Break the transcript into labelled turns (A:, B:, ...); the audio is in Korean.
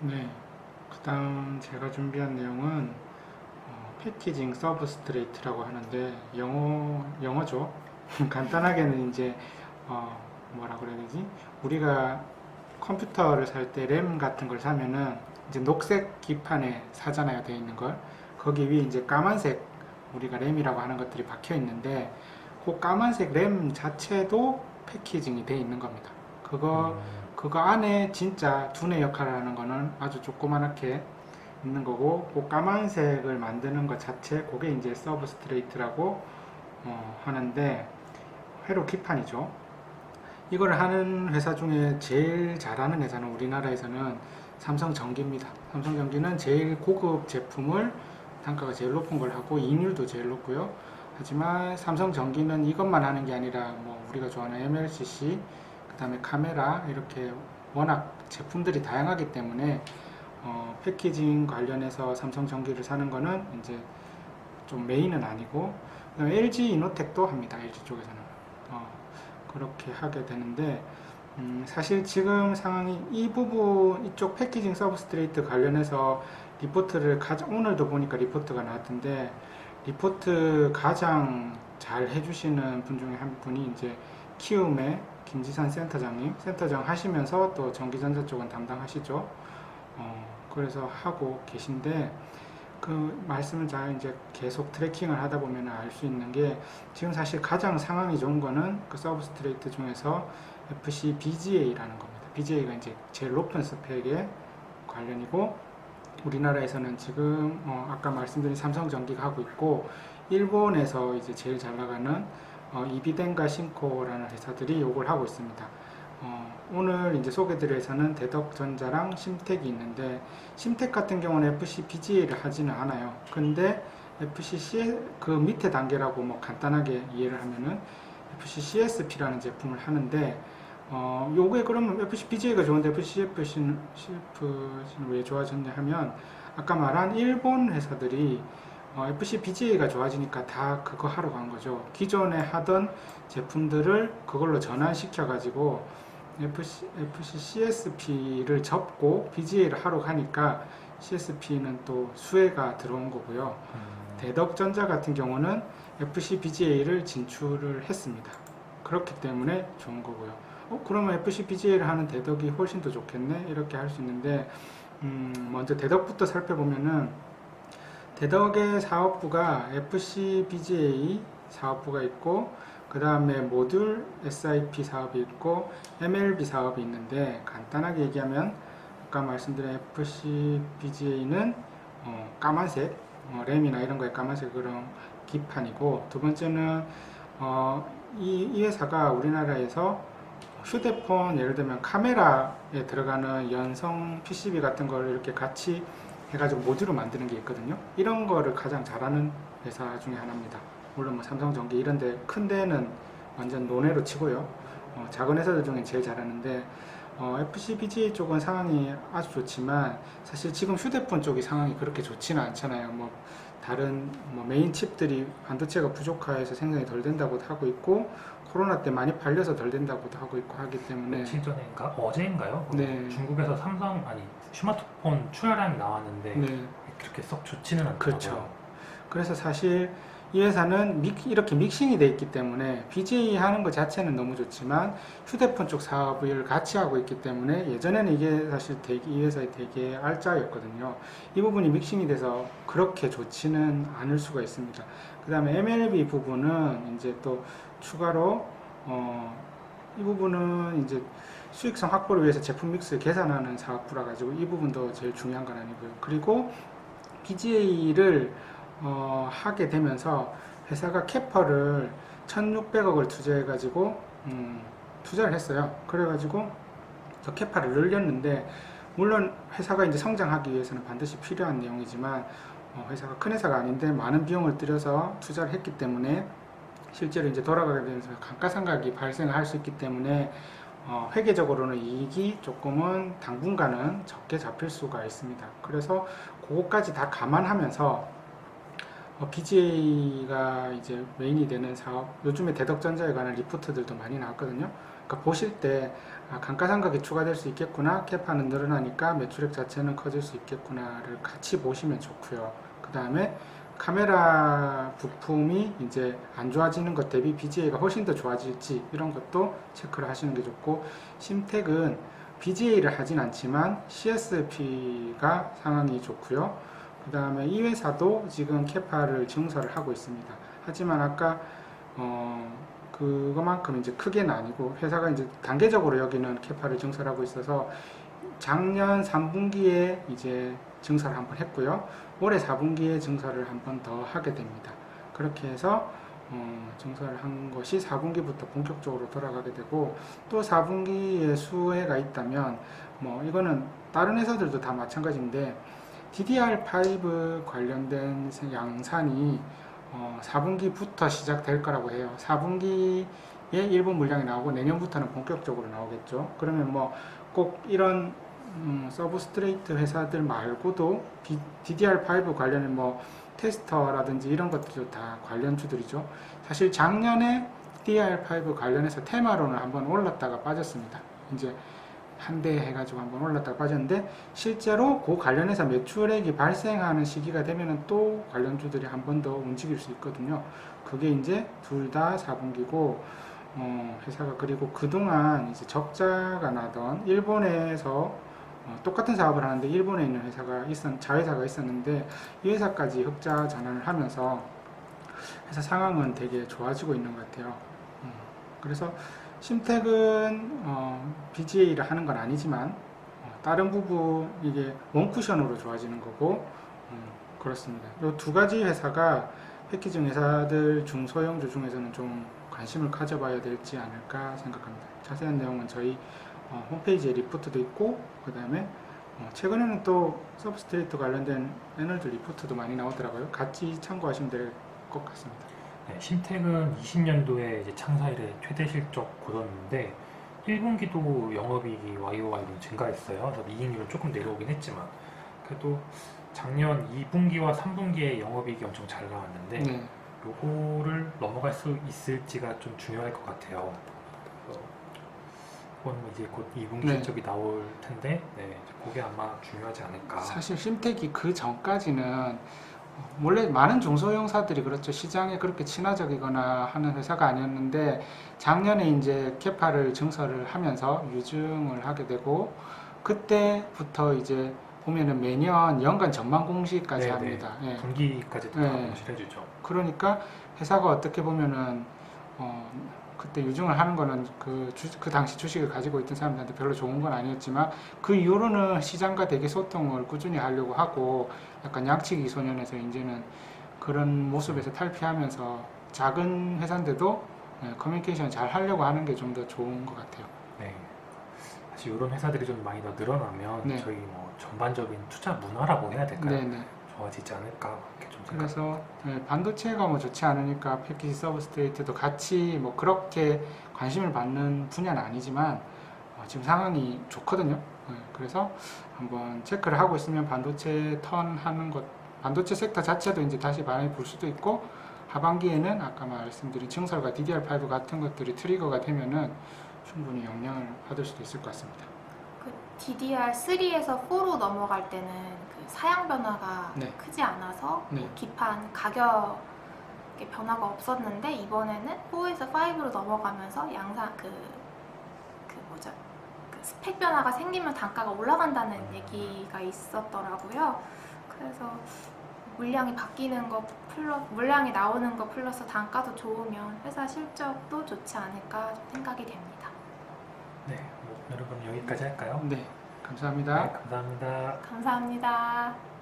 A: 네. 그 다음 제가 준비한 내용은 어, 패키징 서브스트레이트라고 하는데 영어 영어죠. 간단하게는 이제 어, 뭐라 그래야 되지? 우리가 컴퓨터를 살 때 램 같은 걸 사면은 이제 녹색 기판에 사잖아요, 되어 있는 걸. 거기 위에 이제 까만색 우리가 램이라고 하는 것들이 박혀 있는데 그 까만색 램 자체도 패키징이 되어 있는 겁니다. 그거 그거 안에 진짜 두뇌 역할을 하는 거는 아주 조그만하게 있는 거고 그 까만색을 만드는 것 자체 그게 이제 서브스트레이트라고 어, 하는데 회로 기판이죠. 이걸 하는 회사 중에 제일 잘하는 회사는 우리나라에서는 삼성전기입니다. 삼성전기는 제일 고급 제품을 단가가 제일 높은 걸 하고 이율도 제일 높고요. 하지만 삼성전기는 이것만 하는 게 아니라 뭐 우리가 좋아하는 MLCC 그 다음에 카메라 이렇게 워낙 제품들이 다양하기 때문에 어, 패키징 관련해서 삼성 전기를 사는 거는 이제 좀 메인은 아니고 LG 이노텍도 합니다. LG 쪽에서는 어, 그렇게 하게 되는데 음, 사실 지금 상황이 이 부분 이쪽 패키징 서브스트레이트 관련해서 리포트를 가장 오늘도 보니까 리포트가 나왔던데 리포트 가장 잘 해주시는 분 중에 한 분이 이제 키움의 김지산 센터장님 센터장 하시면서 또 전기전자 쪽은 담당하시죠. 어, 그래서 하고 계신데 그 말씀을 잘 이제 계속 트래킹을 하다 보면 알 수 있는 게 지금 사실 가장 상황이 좋은 거는 그 서브스트레이트 중에서 FC BGA라는 겁니다. BGA가 이제 제일 높은 스펙의 관련이고 우리나라에서는 지금 어, 아까 말씀드린 삼성전기가 하고 있고 일본에서 이제 제일 잘 나가는 어, 이비덴과 신코라는 회사들이 이걸 하고 있습니다. 어, 오늘 이제 소개드릴 회사는 대덕전자랑 심텍이 있는데 심텍 같은 경우는 FC BGA를 하지는 않아요. 근데 FCC 그 밑에 단계라고 뭐 간단하게 이해를 하면은 FC CSP라는 제품을 하는데 어, 요게 그러면 FC BGA가 좋은데 FC CFC는, CFC는 왜 좋아졌냐 하면 아까 말한 일본 회사들이 어, FC BGA가 좋아지니까 다 그거 하러 간 거죠. 기존에 하던 제품들을 그걸로 전환시켜 가지고 FC, FC CSP를 접고 BGA를 하러 가니까 CSP는 또 수혜가 들어온 거고요. 대덕전자 같은 경우는 FC BGA를 진출을 했습니다. 그렇기 때문에 좋은 거고요. 어, 그러면 FC BGA를 하는 대덕이 훨씬 더 좋겠네? 이렇게 할 수 있는데, 음, 먼저 대덕부터 살펴보면은, 대덕의 사업부가 FC BGA 사업부가 있고, 그 다음에 모듈 SIP 사업이 있고, MLB 사업이 있는데, 간단하게 얘기하면, 아까 말씀드린 FC BGA는 어, 까만색, 어, 램이나 이런 거에 까만색 그런 기판이고, 두 번째는 어, 이, 이 회사가 우리나라에서 휴대폰 예를 들면 카메라에 들어가는 연성 PCB 같은 걸 이렇게 같이 해가지고 모듈로 만드는 게 있거든요. 이런 거를 가장 잘하는 회사 중에 하나입니다. 물론 뭐 삼성전기 이런 데 큰 데는 완전 논외로 치고요. 어, 작은 회사들 중에 제일 잘하는데 어, FCBGA 쪽은 상황이 아주 좋지만 사실 지금 휴대폰 쪽이 상황이 그렇게 좋지는 않잖아요. 뭐 다른 뭐 메인 칩들이 반도체가 부족해서 생산이 덜 된다고도 하고 있고 코로나 때 많이 팔려서 덜 된다고도 하고 있고 하기 때문에
B: 며칠 전에인가 어제인가요? 그
A: 네.
B: 중국에서 삼성 아니 스마트폰 출하량이 나왔는데
A: 네.
B: 그렇게 썩 좋지는 않더라고요.
A: 그렇죠. 그래서 사실 이 회사는 믹- 이렇게 믹싱이 돼 있기 때문에 BJ 하는 것 자체는 너무 좋지만 휴대폰 쪽 사업을 같이 하고 있기 때문에 예전에는 이게 사실 되게, 이 회사의 되게 알짜였거든요. 이 부분이 믹싱이 돼서 그렇게 좋지는 않을 수가 있습니다. 그 다음에 MLB 부분은 이제 또 추가로 어, 이 부분은 이제 수익성 확보를 위해서 제품 믹스 계산하는 사업부라 가지고 이 부분도 제일 중요한 건 아니고요. 그리고 BGA를 어, 하게 되면서 회사가 캐퍼를 1,600억을 투자해가지고 음, 투자를 했어요. 그래가지고 저 캐파를 늘렸는데 물론 회사가 이제 성장하기 위해서는 반드시 필요한 내용이지만 어, 회사가 큰 회사가 아닌데 많은 비용을 들여서 투자를 했기 때문에 실제로 이제 돌아가게 되면서 감가상각이 발생할 수 있기 때문에 어, 회계적으로는 이익이 조금은 당분간은 적게 잡힐 수가 있습니다. 그래서 그것까지 다 감안하면서 BGA가 이제 메인이 되는 사업, 요즘에 대덕전자에 관한 리포트들도 많이 나왔거든요. 그러니까 보실 때 아, 감가상각이 추가될 수 있겠구나, 캐파는 늘어나니까 매출액 자체는 커질 수 있겠구나를 같이 보시면 좋고요. 그 다음에 카메라 부품이 이제 안 좋아지는 것 대비 BGA가 훨씬 더 좋아질지 이런 것도 체크를 하시는 게 좋고 심택은 BGA를 하진 않지만 CSP가 상황이 좋고요. 그 다음에 이 회사도 지금 캐파를 증설을 하고 있습니다. 하지만 아까 어 그거만큼 이제 크게는 아니고 회사가 이제 단계적으로 여기는 캐파를 증설하고 있어서 작년 3분기에 이제 증설을 한번 했고요. 올해 4분기에 증설을 한번 더 하게 됩니다. 그렇게 해서 어, 증설을 한 것이 4분기부터 본격적으로 돌아가게 되고 또 4분기에 수혜가 있다면 뭐 이거는 다른 회사들도 다 마찬가지인데 DDR5 관련된 양산이 어, 4분기부터 시작될 거라고 해요. 4분기에 일본 물량이 나오고 내년부터는 본격적으로 나오겠죠. 그러면 뭐 꼭 이런 음, 서브스트레이트 회사들 말고도 비- DDR5 관련된 뭐 테스터라든지 이런 것들도 다 관련주들이죠. 사실 작년에 DDR5 관련해서 테마론을 한번 올랐다가 빠졌습니다. 이제 한 대 해가지고 한번 올랐다가 빠졌는데 실제로 그 관련해서 매출액이 발생하는 시기가 되면은 또 관련주들이 한 번 더 움직일 수 있거든요. 그게 이제 둘 다 4분기고 어, 회사가 그리고 그동안 이제 적자가 나던 일본에서 어, 똑같은 사업을 하는데 일본에 있는 회사가 있었, 자회사가 있었는데 이 회사까지 흑자 전환을 하면서 회사 상황은 되게 좋아지고 있는 것 같아요. 음, 그래서 심택은 어, BGA를 하는 건 아니지만 어, 다른 부분 이게 원쿠션으로 좋아지는 거고 음, 그렇습니다. 이 두 가지 회사가 패키징 회사들 중소형주 중에서는 좀 관심을 가져봐야 될지 않을까 생각합니다. 자세한 내용은 저희 어, 홈페이지에 리포트도 있고 그 다음에 어, 최근에는 또 서브스트레이트 관련된 애널들 리포트도 많이 나오더라고요. 같이 참고하시면 될 것 같습니다.
B: 네, 심택은 20년도에 이제 창사 이래 최대 실적 거뒀는데 1분기도 영업이익이 YOY로 증가했어요. 그래서 이익률은 조금 내려오긴 했지만 그래도 작년 2분기와 3분기에 영업이익이 엄청 잘 나왔는데
A: 네.
B: 요거를 넘어갈 수 있을지가 좀 중요할 것 같아요. 그건 뭐 이제 곧 2분기
A: 네.
B: 실적이 나올 텐데 네, 그게 아마 중요하지 않을까.
A: 사실 심택이 그 전까지는 어, 원래 많은 중소형사들이 그렇죠 시장에 그렇게 친화적이거나 하는 회사가 아니었는데 작년에 이제 캐파를 증설을 하면서 유증을 하게 되고 그때부터 이제 보면은 매년 연간 전망 공시까지
B: 네,
A: 합니다. 예.
B: 분기까지도
A: 네.
B: 다 공시해주죠.
A: 그러니까 회사가 어떻게 보면은 어, 그때 유증을 하는 거는 그, 주, 그 당시 주식을 가지고 있던 사람들한테 별로 좋은 건 아니었지만 그 이후로는 시장과 되게 소통을 꾸준히 하려고 하고 약간 양치기 소년에서 이제는 그런 모습에서 탈피하면서 작은 회사인데도 예, 커뮤니케이션 잘 하려고 하는 게 좀 더 좋은 것 같아요.
B: 네. 사실 이런 회사들이 좀 많이 더 늘어나면
A: 네.
B: 저희 뭐 전반적인 투자 문화라고 해야 될까요?
A: 네 네.
B: 좋아지지 않을까.
A: 그래서 예, 반도체가 뭐 좋지 않으니까 패키지 서브스트레이트도 같이 뭐 그렇게 관심을 받는 분야는 아니지만 어, 지금 상황이 좋거든요. 예, 그래서 한번 체크를 하고 있으면 반도체 턴 하는 것, 반도체 섹터 자체도 이제 다시 바람이 불 수도 있고 하반기에는 아까 말씀드린 증설과 DDR5 같은 것들이 트리거가 되면은 충분히 영향을 받을 수도 있을 것 같습니다.
C: 그 DDR3에서 4로 넘어갈 때는 그 사양 변화가
A: 네.
C: 크지 않아서
A: 네.
C: 기판 가격의 변화가 없었는데 이번에는 4에서 5로 넘어가면서 양상 그, 그 뭐죠? 그 스펙 변화가 생기면 단가가 올라간다는 얘기가 있었더라고요. 그래서 물량이 바뀌는 거 플러 물량이 나오는 거 플러스 단가도 좋으면 회사 실적도 좋지 않을까 생각이 됩니다.
B: 네, 뭐, 여러분 여기까지 할까요?
A: 네, 감사합니다.
B: 네, 감사합니다.
C: 감사합니다.